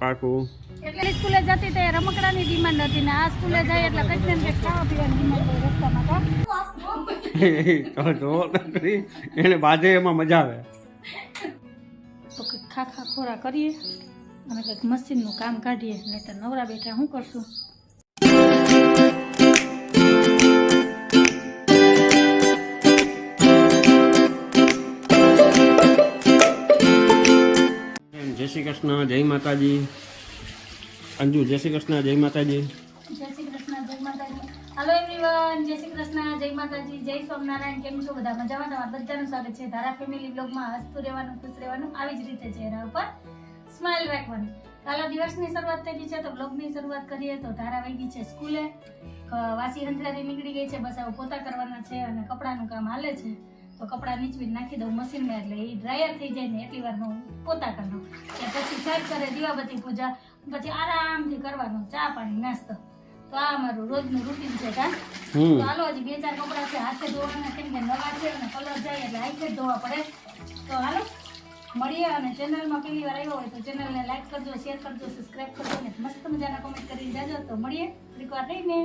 પાકું. એટલે સ્કૂલે જતી તે રમકડાની ડિમાન્ડ હતી ને આ સ્કૂલે જાય એટલે કંઈક ને કંઈક ખાવા પીવાની ડિમાન્ડ રસ્તામાં તો. એને બાજે એમાં મજા આવે. તો કંઈક ખા ખા ખોરા કરીએ અને કંઈક મશીનનું કામ કાઢીએ નહીં તો નવરા બેઠા શું કરશું? શ્રી કૃષ્ણ, જય માતાજી. અંજુ, જય શ્રી કૃષ્ણ, જય માતાજી. હાલો એવરીવન જય શ્રી કૃષ્ણ, જય માતાજી. જય સ્વામિનારાયણ. કેમ છો બધા? મજામાં? તમારા બધાનું સ્વાગત છે. ધારા ફેમિલી બ્લોગમાં હસતું રહેવાનું, ખુશ રહેવાનું, આવી જ રીતે ચહેરા ઉપર સ્માઇલ રાખવાની. કાલો દિવસની શરૂઆત થઈ ગઈ છે, તો બ્લોગની શરૂઆત કરીએ તો ધારા વહી છે સ્કૂલે. વાસી હંથરાથી નીકળી ગઈ છે, બસ હવે પોતા કરવાના છે અને કપડાનું કામ હાલે છે. તો કપડાં નીચવી નાખી દઉં મશીનમાં એટલે એ ડ્રાયર થઈ જાય ને એટલી વારમાં હું પોતા કરી દઉં એટલે પછી સાહેબ કરે દીવાબત્તી પૂજા પછી આરામથી કરવાનું ચા પાણી નાસ્તો. તો આ અમારું રોજનું રૂટીન છે કા? ચાલો હજી બે ચાર કપડાં છે હાથે ધોવાના કેમ કે નવા છે અને કલર જાય એટલે હાથે ધોવા પડે. તો હાલો મળીએ અને ચેનલમાં પહેલી વાર આવ્યો હોય તો ચેનલને લાઈક કરજો શેર કરજો સબસ્ક્રાઈબ કરજો અને મસ્ત મજાના કમેન્ટ કરીને જાજો. તો મળીએ એક વાર રહીને.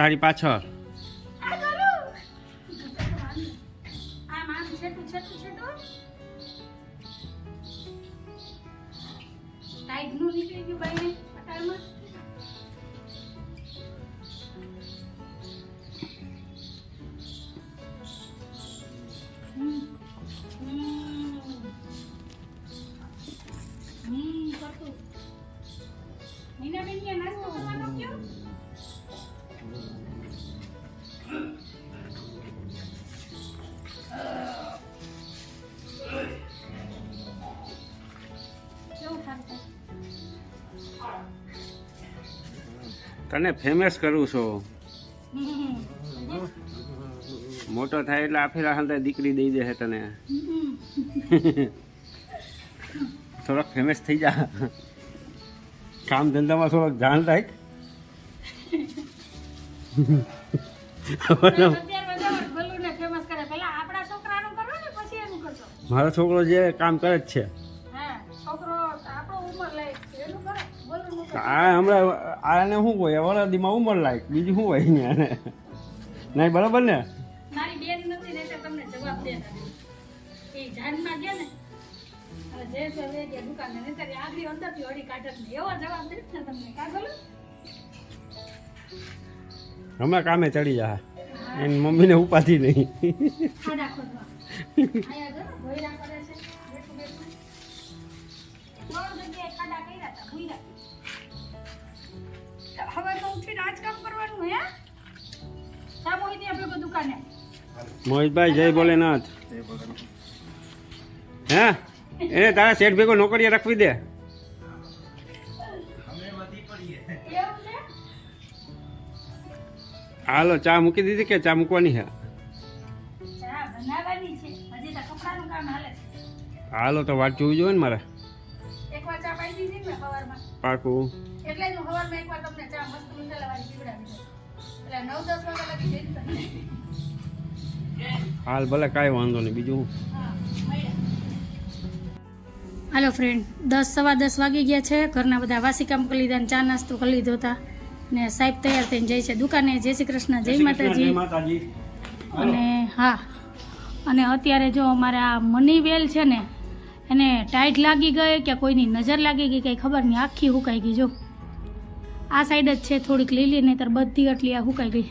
તારી પાછળ. તને ફેમસ કરું છું મોટો થાય એટલે આફેરા હાલતા દીકરી દઈ દે તને. થોડોક ફેમસ થઈ જા કામ ધંધામાં થોડોક ધ્યાન રાખ. મારો છોકરો જે કામ કરે જ છે હા, છોકરો આપણો ઉંમર લાયક છે. એનું કરો. ગલુનું કરો. આ હમણાં આને શું હોય વરદીમાં ઉંમર લાયક બીજું શું હોય અહીંયા નહીં બરાબર ને મારી બેન નથી ને તમને જવાબ દે એ જાનમાં ગયા ને અને જે છે ગયા દુકાને નહીંતર એ આગળ અંદરથી હળી કાઢત ને એવો જવાબ દે ને તમને કા ગલું? હમણાં કામે ચડી જા એની મમ્મીને ઉપાધિ નહીં ખાડા ખોદવા. અહીંયા જો ને ભોંયરા કરે છે. બેઠું બેઠું. ત્રણ જગ્યાએ ખાડા કર્યા હતા, ભૂંયરા. હવે તો ઉઠીને આ કામ કરવાનું હે? શા મોહિતી આપણે કોઈ દુકાને. મોહિતભાઈ જય ભોલેનાથ. હે? એને તારા શેઠ ભેગો નોકરીએ રાખવી દે. હાલો ચા મૂકી દીધી કે ચા મૂકવાની કામ હાલે તો વાત જોવી જોઈએ ને મારે. પાકું. એટલે હાલ ભલે કાંઈ વાંધો નહીં બીજું હાલો ફ્રેન્ડ દસ સવા દસ વાગી ગયા છે. ઘરના બધા વાસી કામ કરી લીધા ચા નાસ્તો કરી લીધો હતા. ને સાહેબ તૈયાર થઈને જાય છે દુકાને. જય શ્રી કૃષ્ણ જય માતાજી. અને હા અને અત્યારે જો અમારા આ મની વેલ છે ને એને ટાઈટ લાગી ગઈ કે કોઈની નજર લાગી ગઈ કંઈ ખબર નહીં. આખી હુકાઈ ગઈ જો. આ સાઈડ જ છે, થોડીક લીલી, નહીંતર બધી આટલી આ હુકાઈ ગઈ.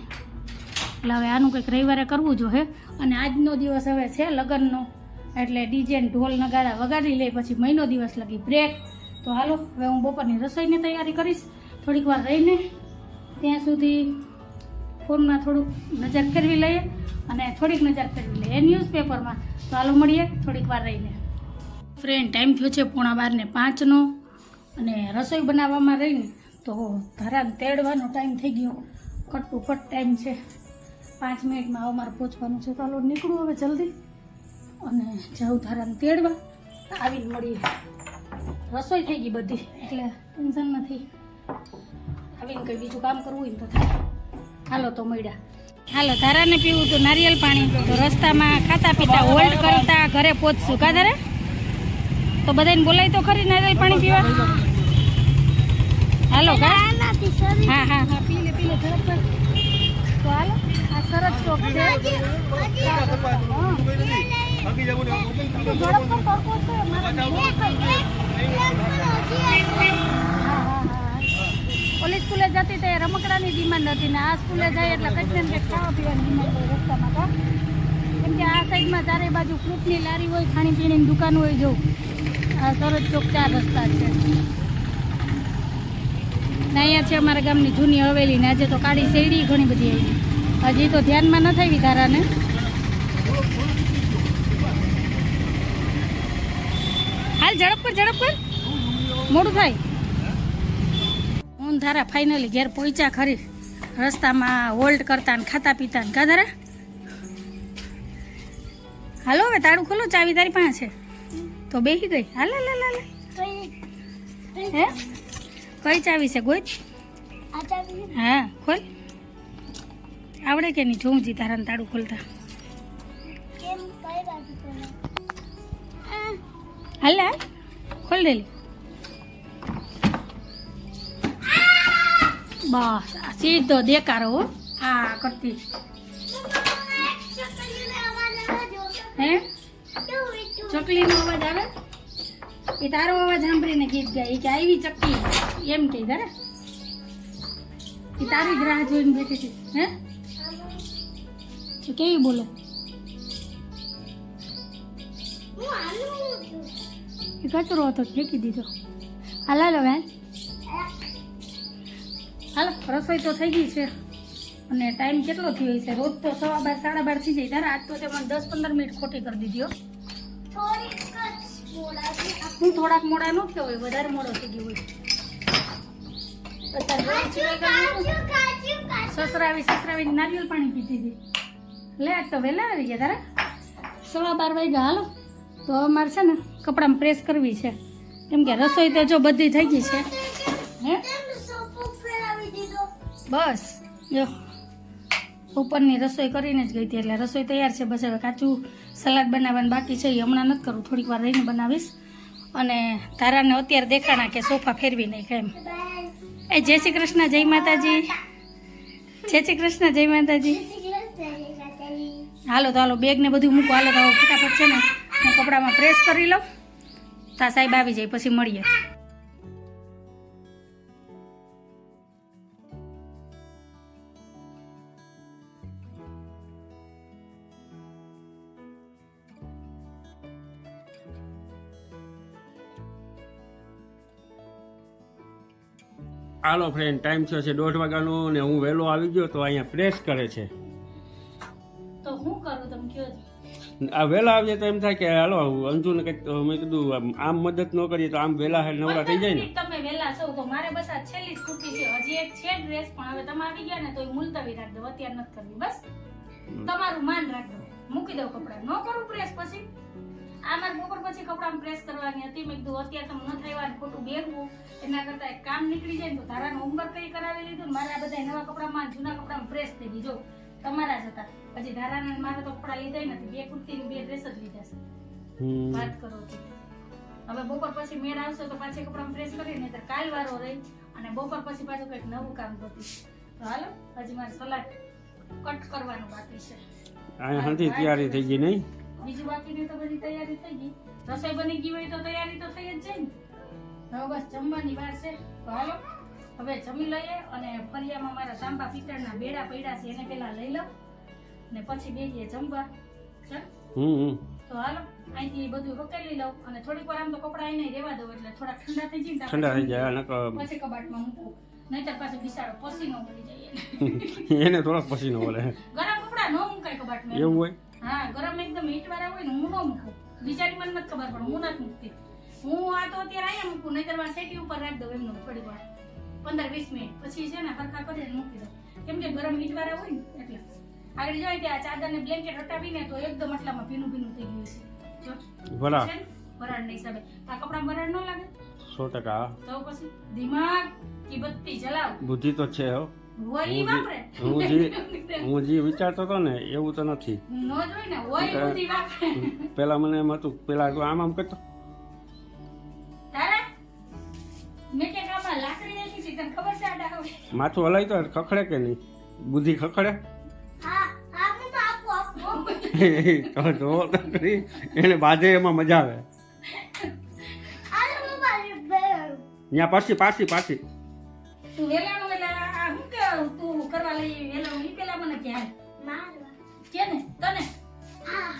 એટલે હવે આનું કંઈક રવિવારે કરવું જોઈએ અને આજનો દિવસ હવે છે લગ્નનો. એટલે ડીજે ઢોલ નગાડા વગાડી લે પછી મહિનો દિવસ લગી બ્રેક તો હાલો, હવે હું બપોરની રસોઈની તૈયારી કરીશ. થોડીક વાર રહીને ત્યાં સુધી ફોનમાં થોડુંક નજર ફેરવી લઈએ અને થોડીક નજર ફેરવી લઈએ. ન્યૂઝપેપરમાં તો હાલો મળીએ થોડીક વાર રહીને. ફ્રેન્ડ ટાઈમ થયો છે પોણા બારને પાંચનો. અને રસોઈ બનાવવામાં રહીને તો ધરાને તેડવાનો ટાઈમ થઈ ગયો. કટ કટ ટાઈમ છે. પાંચ મિનિટમાં અમારે પહોંચવાનું છે. હાલો નીકળું હવે જલ્દી. અને જાઉં ધારાને તેડવા. આવીને મળીએ રસોઈ થઈ ગઈ બધી. એટલે ટેન્શન નથી. આવીને કંઈ બીજું કામ કરવું હોય તો થાય. હાલો તો મળ્યા. હાલો, ધારાને પીવું તો નારિયેલ પાણી. તો રસ્તામાં ખાતા પીતા હોલ્ડ કરતા ઘરે પહોંચશું. કા ધારે? તો બધાને બોલાય તો ખરી નારિયેલ પાણી પીવા? હાલો હા હા હા. પી લે પી લે ઝડપ તો હાલો આ સરસ ચોક છે. ઓલી સ્કૂલે જતી તે રમકડાની ડિમાન્ડ હતી ને આ સ્કૂલે જાય એટલે કંઈક ને કંઈક ખાવા પીવાની ડિમાન્ડ હોય રસ્તામાં તો કેમ કે આ સાઈડમાં ચારે બાજુ ફ્રૂટની લારી હોય ખાણીપીણીની દુકાન હોય જો. આ સરસ ચોક ચાર રસ્તા છે. ને અહીંયા છે અમારા ગામની જૂની હવેલી ને આજે તો કાળી શેરડી ઘણી બધી આવી. હજી તો ધ્યાનમાં ન થઈ ધારાને. હાલ ઝડપ પર ઝડપ પર મોડું થાય. હું ધારા ફાઇનલી ઘેર પહોંચ્યા ખરી. રસ્તામાં હોલ્ડ કરતા ને ખાતા પીતા ને. કાધારા હાલો હવે તાળું ખોલો ચાવી તારી પાસે તો બેસી ગઈ. હાલ હાલ હાલ હાલ. હે? કઈ ચાવી છે ગોઈ હા ખોલ. આવડે કે નહીં? જોઉં જી તારા તાળું ખોલતા. હાલ ખોલ દેલી બસ આ સીધો દેકારો હો. હા કરતી. હે? ચકલીનો અવાજ આવે? એ તારો અવાજ સાંભળીને ગીત ગાય. કે આવી ચકલી. એમ કે તારે એ તારી જ રાહ જોઈને બેઠી હતી હે? તો કેવી બોલે? એ કચરો હતો ફેંકી દીધો. હાલ હાલો બેન હાલો રસોઈ તો થઈ ગઈ છે. અને ટાઈમ કેટલો થયો છે રોજ તો સવા બાર સાડા બાર થઈ જાય. તારે આજ તો તે મને દસ પંદર મિનિટ ખોટી કરી દીધી હું થોડાક મોડા ન થયો હોય વધારે મોડો થઈ ગયો હોય. સસરાવી સસરાવી નારિયેલ પાણી પીતી હતી. લે તો વહેલા આવી ગયા તારા. સવા બાર વાગ્યા, હાલો. તો હવે છે ને કપડામાં પ્રેસ કરવી છે. કેમ કે રસોઈ તો જો બધી થઈ ગઈ છે. હે? બસ, જો. ઉપરની રસોઈ કરીને જ ગઈ હતી, એટલે રસોઈ તૈયાર છે બસ. હવે કાચું સલાડ બનાવવાનું બાકી છે. એ હમણાં નથી કરવું થોડીક વાર રહીને બનાવીશ. અને તારાને અત્યારે દેખાણા કે સોફા ફેરવી નહીં એમ. એ જય શ્રી કૃષ્ણ જય માતાજી. જય શ્રી કૃષ્ણ જય માતાજી. હાલો તો હાલો બેગ ને બધું મૂકો. હાલો તો ફટાફટ છે ને હું કપડામાં પ્રેસ કરી લઉં. તા સાહેબ આવી જાય પછી મળીએ. હાલો ફ્રેન્ડ ટાઈમ થયો છે દોઢ વાગ્યાનો ને હું વહેલો આવી ગયો તો અહીંયા પ્રેસ કરે છે. તો હું કરું તમે કયો આ વહેલા આવીએ તો એમ થાય કે હાલો અંજુને કંઈક મેં કીધું આમ- મદદ ન કરીએ તો આમ વહેલા નવરા થઈ જાય ને. તમે વહેલા છો તો મારે બસ આ છેલ્લી સ્કૂટી છે. હજી એક છે ડ્રેસ પણ હવે તમે આવી ગયા ને તો મુલતવી રાખ દો અત્યારે નથી કરવી બસ. તમારું માન રાખ દો. મૂકી દઉં કપડા. ન કરું પ્રેસ પછી? આ મારે બપોર પછી કપડાં પ્રેસ કરવાની હતી મેં કીધું અત્યારે તમે ન થાય ખોટું બેગવું એના કરતા એક કામ નીકળી જાય તો ધારાનું હોમવર્ક કઈ કરાવી લીધું મારે આ બધા નવા કપડામાં જૂના કપડામાં પ્રેસ થઈ ગઈ. જો તમારા જ હતા. પછી ધારાના મારે તો કપડા લીધા નથી. બે કુર્તી ને બે ડ્રેસ જ લીધા છે. વાત કરો હવે બપોર પછી મેળ આવશે તો પાછી કપડાં પ્રેસ કરી નહીં કાલ વારો રહી અને બપોર પછી પાછું કંઈક નવું કામ કરતી તો હાલો હજી મારે સલાડ કટ કરવાનું બાકી છે. હંધી તૈયારી થઈ ગઈ નહીં? બીજું બાકીની તો બધી તૈયારી થઈ ગઈ. રસોઈ બની ગઈ હોય તો તૈયારી તો થઈ જ જાય ને. હવે બસ જમવાની વાર છે. તો હાલો હવે જમી લઈએ અને ફરિયામાં મારા તાંબા પિત્તળના બેડા પડ્યા છે એને પેલા લઈ લઉં ને પછી બેસીએ જમવા. હમ તો હાલો અહીંથી બધું રોકેલી લઉં અને થોડીક વાર આમ તો કપડા અહીં રહેવા દઉં એટલે થોડા ઠંડા થઈ જાય ઠંડા થઈ જાય પછી કબાટમાં મૂકું. નહીંતર પાછું બિસાડો પસીનો પડી જાય. એને થોડોક પસીનો વળે. ગરમ કપડા ન મૂકાય કબાટમાં. એવું હોય? હા ગરમ એકદમ હીટ વાળા હોય ને હું ન મૂકું. બિચારી મને નથી ખબર પણ હું નથી મૂકતી. હું આ તો અત્યારે અહીંયા મૂકું નહીતર મારે સેટી ઉપર રાખી દઉં એમનું થોડી વાર. પંદર વીસ મિનિટ. પછી છે ને હરખા કરીને મૂકી દઉં. કેમ કે ગરમ હીટ વાળા હોય ને એટલે. આગળ જોઈએ કે આ ચાદર ને બ્લેન્કેટ હટાવીને તો એકદમ એટલામાં ભીનું ભીનું થઈ ગયું છે. જો ભલા વરાળ નહીં સાબે આ કપડા વરાળ ન લાગે? સો ટકા. તો પછી દિમાગ કી બત્તી જલાવ. બુદ્ધિ તો છે હો. હું જે- હું જે હું જે વિચારતો હતો ને એવું તો નથી. પેલા મને એમ હતું પેલા તો આમ આમ કરતો. માથું હલાય તો ખખડે કે નહીં? બુદ્ધિ ખખડે? તો એને બાજે એમાં મજા આવે. ત્યાં પાછી પાછી પાછી. તું હું કરવા લઈ વેલો ઈ પેલા મને કે મારવા. કે ને? તને? હા.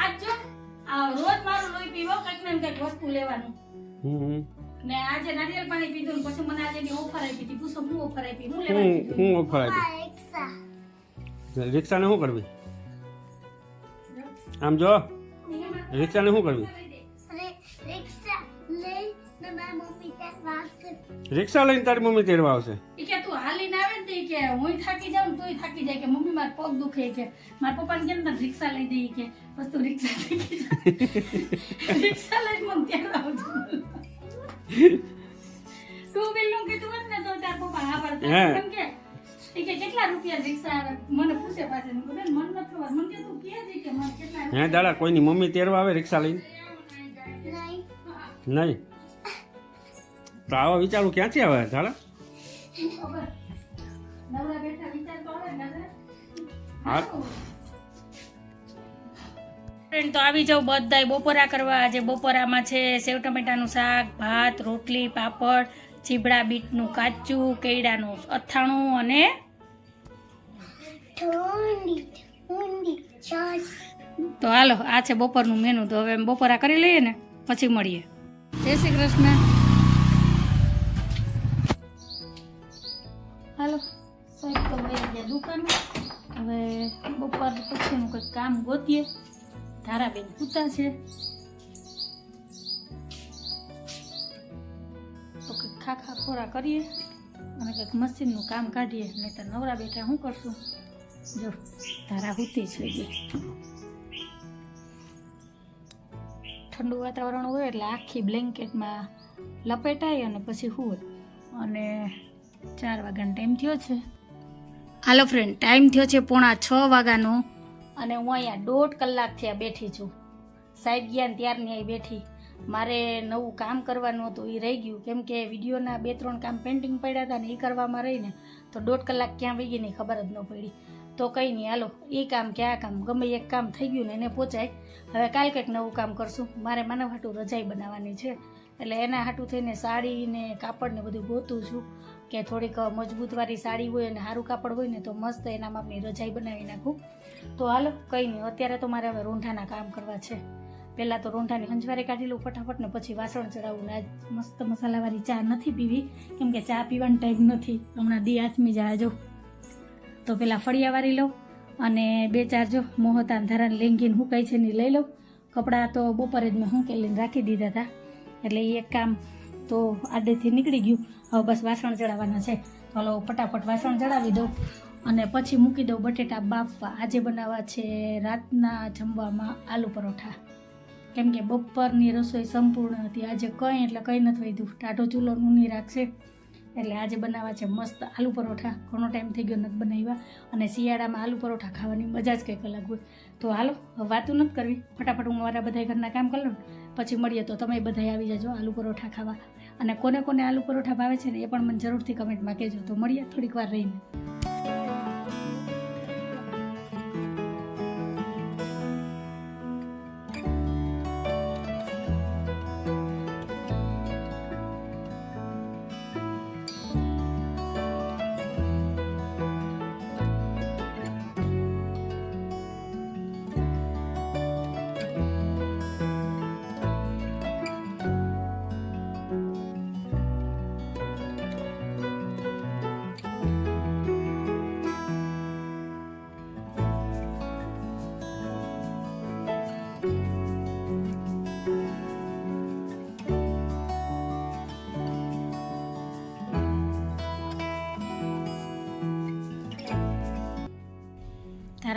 આજ જો રોજ મારું લોહી પીવો કંઈક ને કંઈક વસ્તુ લેવાનું. હમ ને આજે નારિયેળ પાણી પીધું ને પછી મને આજે ની ઓફર આપી હતી. પૂછો હું ઓફર આપી? હું હું લેવાની હું ઓફર આપી? રિક્ષાને શું કરવી? આમ જો રિક્ષાને શું કરવી? રિક્ષા લઈને તારી મમ્મી તેડવા આવશે? ઈ કે હું થાકી જાઉં ને તોય થાકી જાય કે મમ્મી મારા પગ દુખે કે મારા પપ્પાને કેમ તને રિક્ષા લઈ દઈ કે બસ તું રિક્ષા શીખી જા. રિક્ષા લઈ મને ત્યાં આવજો ટુ વ્હીલનું કીધું હોત ને તો તાર પપ્પા હા પડતા. એમ કે? ઈ કે કેટલા રૂપિયા રિક્ષા આવે? મને પૂછે પાછળ મેં મને નથી ખબર. મને કે તું કે છે કે મને કેટલા હે દાડા કોઈની મમ્મી તેરવા આવે રિક્ષા લઈને? નહીં? તો આવા વિચારું ક્યાંથી આવે દાડા? ખબર? નવરા બેઠા વિચાર તો આવે ને ફ્રેન્ડ તો આવી જાવ બધાય બપોરા કરવા. આજે બપોરામાં છે સેવ ટમેટાનું શાક ભાત રોટલી પાપડ ચીબડા બીટનું કાચું કેળાનું અથાણું અને તો હાલો આ છે બપોરનું મેનુ તો હવે બપોરા કરી લઈએ ને પછી મળીએ. જય શ્રી કૃષ્ણ. ધારાબેન પૂતા છે. તો કંઈક ખાખા ખોરા કરીએ અને કંઈક મશીનનું કામ કાઢીએ નહીં તો નવરા બેઠા શું કરશું? જો, તારા હુતી છે જે ઠંડુ વાતાવરણ હોય એટલે આખી બ્લેન્કેટમાં લપેટાય અને પછી હોય અને ચાર વાગ્યાનો ટાઈમ થયો છે. હાલો ફ્રેન્ડ ટાઈમ થયો છે પોણા છ વાગ્યાનો. અને હું અહીંયા દોઢ કલાકથી આ બેઠી છું. સાહેબ ગયા ને ત્યારની અહીં બેઠી. મારે નવું કામ કરવાનું હતું એ રહી ગયું. કેમ કે વિડીયોના બે ત્રણ કામ પેન્ટિંગ પડ્યા હતા ને એ કરવામાં રહીને, તો દોઢ કલાક ક્યાં વહી ગઈ નહીં ખબર જ ન પડી. તો કંઈ નહીં હાલો એ કામ કે આ કામ, ગમે એક કામ થઈ ગયું ને એને પહોંચાય હવે કાલ કંઈક નવું કામ કરશું. મારે માનવ હાટું રજાઈ બનાવવાની છે. એટલે એના હાટું થઈને સાડી ને કાપડ ને બધું ગોતું છું. કે થોડીક મજબૂતવાળી સાડી હોય અને સારું કાપડ હોય ને તો મસ્ત એના માપની રજાઈ બનાવી નાખું. તો હાલો, કંઈ નહીં. અત્યારે તો મારે હવે રોંઢાના કામ કરવા છે. પહેલાં તો રોંઢાની હંજવારે કાઢી લઉં ફટાફટ, ને પછી વાસણ ચડાવવું ને આજ મસ્ત મસાલાવાળી ચા નથી પીવી, કેમ કે ચા પીવાનો ટાઈમ નથી. હમણાં દી હાથમી જાય જો. તો પેલા ફળિયા વાળી લઉં અને બે ચાર જો મોહતા ધારાને લેંગીને હુકાય છે ને લઈ લઉં. કપડાં તો બપોરે જ મેં હુંકેલીને રાખી દીધા હતા એટલે એ કામ તો આડેથી નીકળી ગયું. હવે બસ વાસણ ચડાવવાના છે. તો હાલો, ફટાફટ વાસણ ચડાવી દઉં. અને પછી મૂકી દઉં બટેટા બાફવા. આજે બનાવવા છે રાતના જમવામાં આલુ પરોઠા. કેમ કે બપોરની રસોઈ સંપૂર્ણ હતી. આજે કંઈ એટલે કંઈ નથી વધ્યું ટાઢો ચૂલો નૂની રાખશે. એટલે આજે બનાવવા છે મસ્ત આલુ પરોઠા. ઘણો ટાઈમ થઈ ગયો નથી બનાવ્યા. અને શિયાળામાં આલુ પરોઠા ખાવાની મજા જ કંઈક અલગ હોય. તો હાલો વાતું નથી કરવી. ફટાફટ હું મારા બધા ઘરના કામ કરી લઉં પછી મળીએ. તો તમે બધા આવી જજો આલુ પરોઠા ખાવા. અને કોને કોને આલુ પરોઠા ભાવે છે ને એ પણ મને જરૂરથી કમેન્ટમાં કહેજો. તો મળીએ થોડીક વાર રહીને.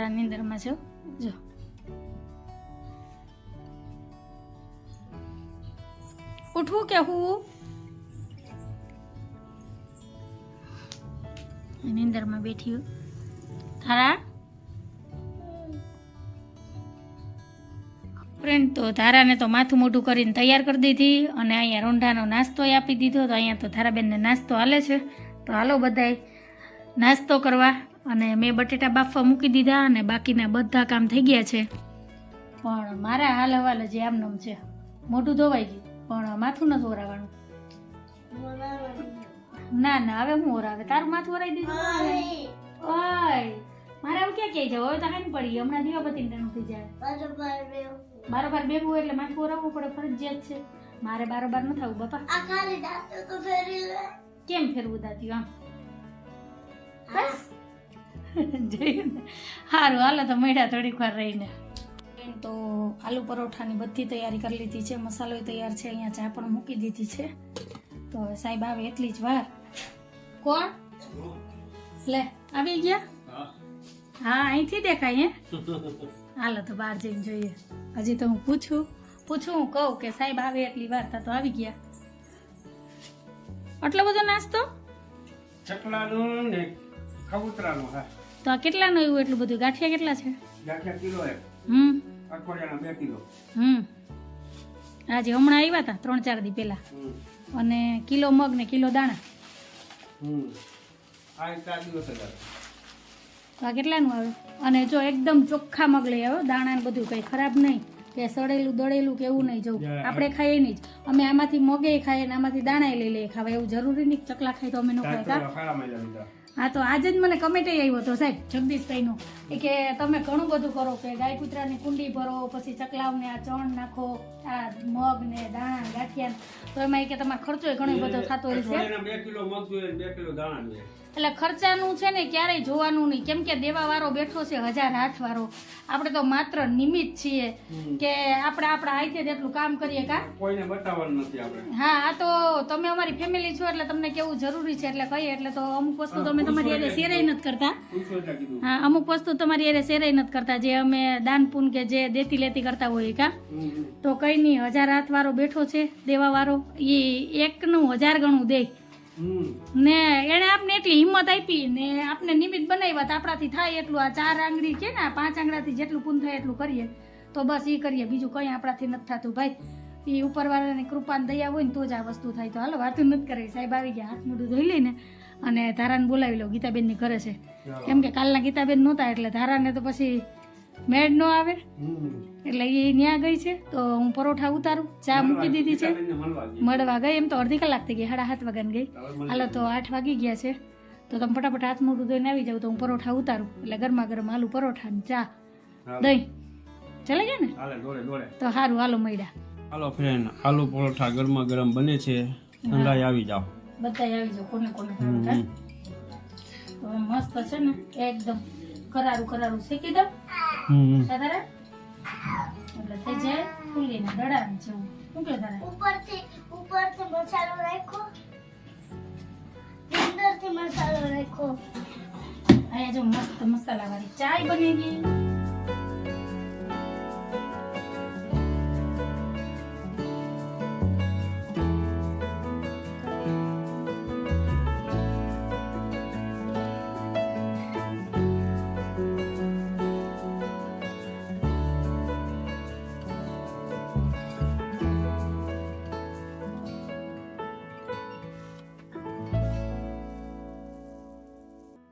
તારા નીંદરમાં છો જો. ઉઠવું કે હું? બેઠી. તારા? ફ્રેન્ડ તો ધારાને તો માથું મોઢું કરીને તૈયાર કરી દીધી અને અહીંયા રોંઢાનો નાસ્તો આપી દીધો તો અહીંયા તો ધારાબેનને નાસ્તો હાલે છે. તો હાલો બધાય, નાસ્તો કરવા અને મેં બટેટા બાફવા મૂકી દીધા અને બાકીના બધા કામ થઈ ગયા છે. પણ મારા હાલ હવાલ જે આમનામ છે મોઢું ધોવાઈ ગયું પણ માથું નથી ઓરાવાનું. ના ના હવે હું ઓરાવે. તારું માથું ઓરાઈ દીધું ઓય મારે હવે ક્યાં ક્યાંય જવું? હવે તો હાની પડી હમણાં દીવાબત્તી ટાણું થઈ જાય. બારોબાર હોય એટલે માથું ઓરાવવું પડે ફરજિયાત છે. મારે બારોબાર ન થવું બાપા. કેમ ફેરવું દાત્યું આમ? બસ. જોયું ને સારું હાલો તો મળ્યા થોડીક વાર રહીને. એમ તો આલુ પરોઠાની બધી તૈયારી કરી લીધી છે મસાલો તૈયાર છે અહીંયા ચા પણ મૂકી દીધી છે. તો સાહેબ આવે એટલી જ વાર. કોણ? લે આવી ગયા? હા અહીંથી દેખાય હે? હાલો તો બહાર જઈને જોઈએ. હજી તો હું પૂછું પૂછું હું કહું કે સાહેબ આવે એટલી વાર તા તો આવી ગયા. આટલો બધો નાસ્તો? ચકલાનું ને કબૂતરાનું હા. તો આ કેટલાનું એવું એટલું બધું? ગાંઠિયા કેટલા છે? ગાંઠિયા કિલો એક. હમ. અઠવાડિયાના બે કિલો. હમ. આજે હમણાં આવ્યા હતા ત્રણ ચાર દી પહેલા. અને કિલો મગ ને કિલો દાણા. હમ. આ ચાર દિવસ. તો આ કેટલાનું આવે? અને જો એકદમ ચોખ્ખા મગ લઈ આવ્યો દાણા ને બધું કંઈ ખરાબ નહીં કે સડેલું દળેલું કે એવું નહીં જવું આપણે ખાઈએ નહીં જ. અમે આમાંથી મગે ખાઈએ ને આમાંથી દાણા લઈ લઈએ ખાવા. એવું જરૂરી નહીં ચકલા ખાઈ તો અમે ન ખાય. હા, તો આજે જ મને કમેન્ટ આવ્યો હતો, સાહેબ, જગદીશભાઈનો, એ કે તમે ઘણું બધું કરો, કે ગાય કૂતરાની કુંડી ભરો, પછી ચકલાવને આ ચણ નાખો, આ મગ ને દાણા ગાંઠિયા તો એમાં એ કે તમારો ખર્ચો ઘણો બધો થતો હોય છે. બે કિલો મગ જોઈએ બે કિલો દાણા જોઈએ. એટલે ખર્ચાનું છે ને ક્યારેય જોવાનું નહીં. કેમ કે દેવાવાળો બેઠો છે હજાર હાથ વાળો આપણે તો માત્ર નિમિત્ત છીએ કે આપણે આપણા હાથે એટલું કામ કરીએ કા? કોઈને બતાવવાનું નથી આપણે. હા આ તો તમે અમારી ફેમિલી છો એટલે તમને કેવું જરૂરી છે એટલે કહીએ. એટલે તો અમુક વસ્તુ તમે તમારી હારે શેરેય નથી કરતા. હા અમુક વસ્તુ તમારી હારે શેરેય નથી કરતા જે અમે દાન પૂન કે જે દેતી લેતી કરતા હોઈએ કા. તો કઈ નહીં હજાર હાથ વાળો બેઠો છે દેવાવાળો. એ એકનું હજાર ગણું દે. હમ ને એણે આપને એટલી હિંમત આપી ને આપને નિમિત્ત બનાવ્યા તો આપણાથી થાય એટલું આ ચાર આંગળી છે ને આ પાંચ આંગળાથી જેટલું પૂન થાય એટલું કરીએ. તો બસ એ કરીએ. બીજું કંઈ આપણાથી નથી થતું ભાઈ. એ ઉપરવાળાની કૃપાને દયા હોય ને તો જ આ વસ્તુ થાય. તો હાલો વાતું નથી કરી સાહેબ આવી ગયા હાથ મોઢું ધોઈ લઈને અને ધારાને બોલાવી લો. ગીતાબેનની ઘરે છે. કેમ કે કાલના ગીતાબેન નહોતા એટલે ધારાને તો પછી મેળ ન આવે. એટલે એ ન્યા ગઈ છે તો હું પરોઠા ઉતારું ચા મૂકી દીધી છે. મળવા ગઈ. એમ તો અડધી કલાક થઈ ગઈ સાડા સાત વાગ્યાની ગઈ. હાલો તો આઠ વાગી ગયા છે. તો તમે ફટાફટ હાથ મોઢું ધોઈને આવી જાવ તો હું પરોઠા ઉતારું. એટલે ગરમા ગરમ આલુ પરોઠા ને ચા. દહીં. ચાલે ગયા ને? તો સારું હાલો મળ્યા. હાલો ફ્રેન્ડ આલુ પરોઠા ગરમા ગરમ બને છે. ઠંડાઈ આવી જાઓ. બધા આવી જાવ કોને કોને મસ્ત છે ને એકદમ કરારું કરારું શેકી દઉં. તારે. એટલે થઈ જાય. ફૂલીને દડાને જેવું. શું કે તારે? ઉપરથી ઉપરથી મસાલો રાખો અંદરથી મસાલો નાખો. અહીંયા જો મસ્ત મસાલા વાળી ચાય બની ગઈ.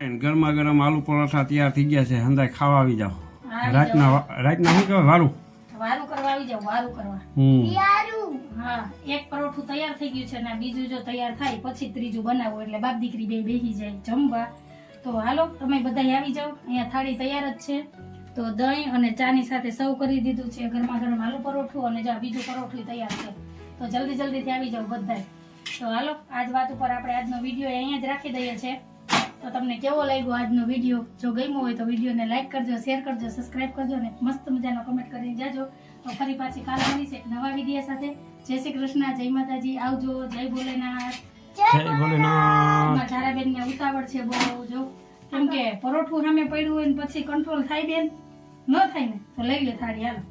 ફ્રેન્ડ, ગરમા ગરમ આલુ પરોઠા તૈયાર થઈ ગયા છે. હંધાઈ ખાવા આવી જાઓ. રાતના રાતના શું કહેવાય? વારું. વારું કરવા આવી જાવ વારું કરવા. હમ. હા એક પરોઠું તૈયાર થઈ ગયું છે ને બીજું જો તૈયાર થાય પછી ત્રીજું બનાવો. એટલે બાપ દીકરી બે બેસી જાય જમવા. તો હાલો તમે બધા આવી જાઓ. અહીંયા થાળી તૈયાર જ છે. તો દહીં અને ચાની સાથે સર્વ કરી દીધું છે. ગરમા ગરમ આલુ પરોઠું અને જો બીજું પરોઠું તૈયાર છે. તો જલ્દી જલ્દીથી આવી જાવ બધા તો હાલો આજ વાત ઉપર આપણે આજનો વીડિયો અહીંયા જ રાખી દઈએ છીએ. તો તમને કેવો લાગ્યો આજનો વીડિયો જો ગમ્યો હોય તો વિડીયોને લાઈક કરજો શેર કરજો સબસ્ક્રાઇબ કરજો અને મસ્ત મજાનો કમેન્ટ કરીને જાજો. તો ફરી પાછી કાલ મળીશ એક નવા વીડિયો સાથે. જય શ્રી કૃષ્ણ જય માતાજી. આવજો જય ભોલેનાથ. જય ભોલેનાથ. ધારાબેન ને ઉતાવળ છે બહુ જો. કેમ કે પરોઠું સામે પડ્યું હોય ને પછી કંટ્રોલ થાય બેન. ન થાય ને? તો લઈ લે થાળી હાલો.